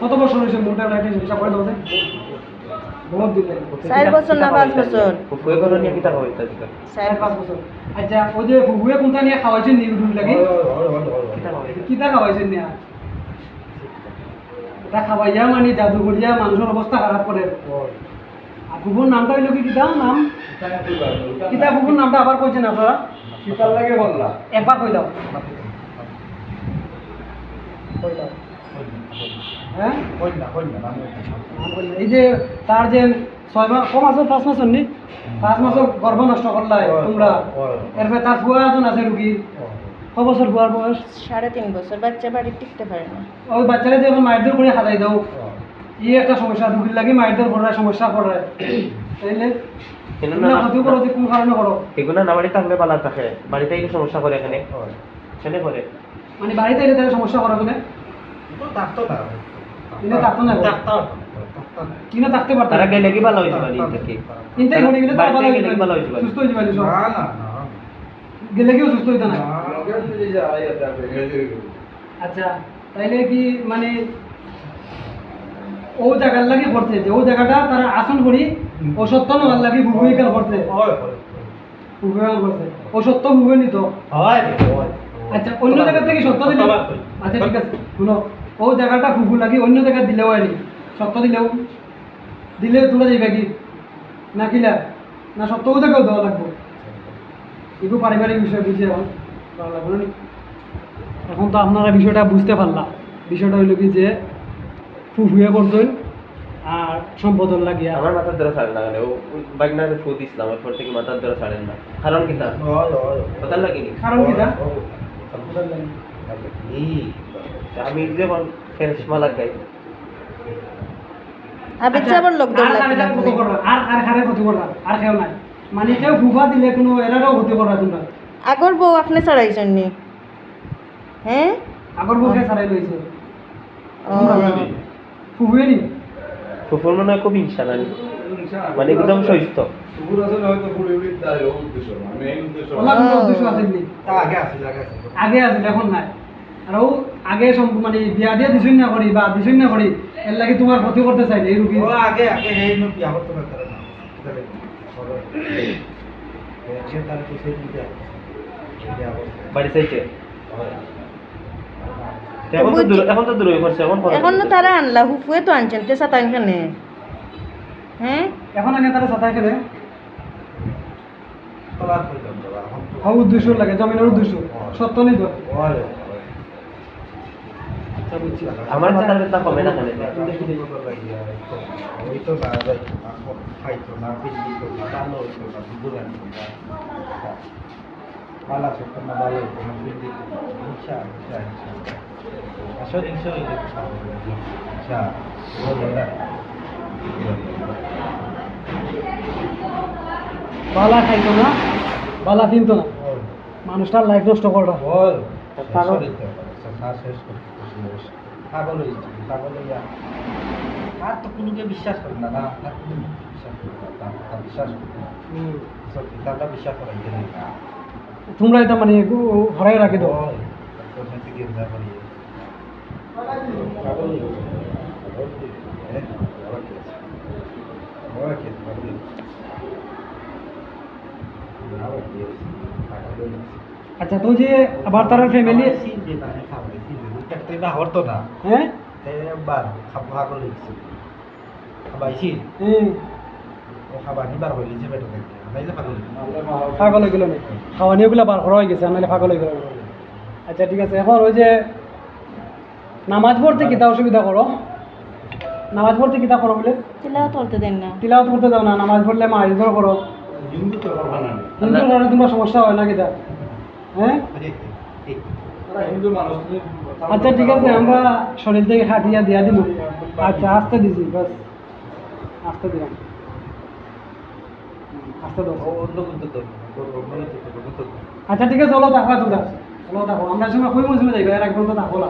কত বছর হয়েছে মোটা লাইটে হিসাব করে দেবো বহুত দিন চার বছর না পাঁচ বছর? ফুয়ে ঘর নিয়ে কিতা হবে তার চার চার পাঁচ বছর। আচ্ছা ওই যে ফুগুয়ে কোনটা নিয়ে খাওয়াইছেন নি রুম লাগে? কিতা কিতা নিয়া? এটা খাওয়াইয়া মানে জাদু করিয়া মানুষের অবস্থা খারাপ করে। আর ফুফুর নামটা হইল কি কিতা নাম? কিতা ফুফুর নামটা আবার কইছেন আপনারা? শীতাল লাগে বললা একবার কই দাও কই দাও হ্যাঁ? এই যে তার যে ছয় মাস ক মাসের পাঁচ মাস নি? পাঁচ মাসের গর্ভ নষ্ট করলাই তোমরা। এরপরে তার ফুয়া একজন আছে রুগী। ক বছর ফুয়ার বয়স? সাড়ে তিন বছর। বাচ্চা বাড়ি টিকতে পারে না। ওই বাচ্চারা যে এখন মায়ের করে খাদাই দাও। ই একটা সমস্যা রুগীর লাগি মায়ের পড়ায় সমস্যা পড়ায় তাইলে কেন এগুলা ক্ষতি করো যে কোন এগুলো না বাড়িতে থাকলে পালা থাকে। বাড়িতে সমস্যা করে এখানে। এখানে করে। মানে বাড়িতে এলে তাহলে সমস্যা করো হয়েছে পারে। সুস্থ হইতে পারে সব। গেলে কেউ সুস্থ হইতে না? আচ্ছা তাইলে কি মানে ও জায়গার লাগি করছে যে ও জায়গাটা তারা আসন করি ও সত্য নেওয়ার লাগি ও সত্য ভূমি নিত আচ্ছা অন্য জায়গা থেকে সত্য দিলে আচ্ছা ঠিক আছে। শুনো ও জায়গাটা ফুফু লাগি অন্য জায়গা দিলেও আনি সত্য দিলেও? দিলে তোলা যাইবে কি? না কিলা? না সত্য ও জায়গাও দেওয়া লাগবে? এগুলো পারিবারিক বিষয় বুঝে এখন। ভালো লাগবে না এখন তো আপনারা বিষয়টা বুঝতে পারলাম। বিষয়টা হইল কি যে ফুফুয়ে করছেন আর সম্পদর লাগিয়া। আমার মাথার দ্বারা ছাড়ে না ও বাগনারে ফুদ ইসলাম এরপর থেকে মাথার দ্বারা ছাড়েন না। কারণ কথা লাগেনি? কারণ কিটা আমি নাই। মানে আগর বউ আপনি ছাড়াইছেন নি হ্যাঁ? আগর বউকে ছাড়াই লইছে? ফুফুয়ে নি? ফুফুর মনে খুব হিংসা নানি মানে একদম সহিষ্ঠ আছে আগে আছিল এখন নাই। আর ও আগে মানে বিয়া দিয়ে দিছুন না করি বা দিছুন না করি এর লাগি তোমার ক্ষতি করতে চাই এই রুগী আগে আগে নো বিয়া করতে না এখন তো তারা আনলা হুফুয়ে তো আনছেন হ্যাঁ এখন তারা উদ্দেশ্য লাগে জমিনের উদ্দেশ্য। সত্য নেই তো বুঝছি আমার মাথার ব্যথা কমে না কেন? ওই তো না খাইতো না ভালো হইতো ভালো হইতো আসল আচ্ছা বলো বালা খাইতো না বালা কিনতো না। মানুষটার লাইফ নষ্ট করা বল। শেষ করতে পাগল হয়েছে পাগল হইয়া আর তো কোনোকে বিশ্বাস করে না না কোনো বিশ্বাস করে না বিশ্বাস করে না। সত্যি তারটা বিশ্বাস করা যায় না তোমরা এটা মানে হরাই রাখি দাও হয়ে? আচ্ছা তো যে আবার তার ফ্যামিলি একটা না হরতো না। হ্যাঁ? একবার খাবা করে দিচ্ছে খাবাইছি। হ্যাঁ। ও খাবা নিবার হইলি যে বেটা দেখে পাগল পাগল হয়ে গেল না। খাওয়া নিয়ে ওগুলো বার করা হয়ে গেছে নাহলে পাগল হয়ে গেল আচ্ছা ঠিক আছে। এখন ওই যে নামাজ পড়তে কিতা অসুবিধা করো? নামাজ পড়তে কিতা করো বলে? দেন না। তিলাওয়াত করতে যাও না নামাজ পড়লে মা ইজর করো। হিন্দু তো করবা না। হিন্দু তোমার সমস্যা হয় না কিতা হ্যাঁ? হিন্দু মানুষ আচ্ছা ঠিক আছে আমরা শরীর থেকে খাটিয়া দিয়া দিব। আচ্ছা আসতে দিছি বাস। আসতে দিলাম আসতে দাও। আচ্ছা ঠিক আছে চলো দেখো তোমরা চলো দেখো আমরা সময় কই মৌসুমে যাইবা এর এক ঘণ্টা দেখো না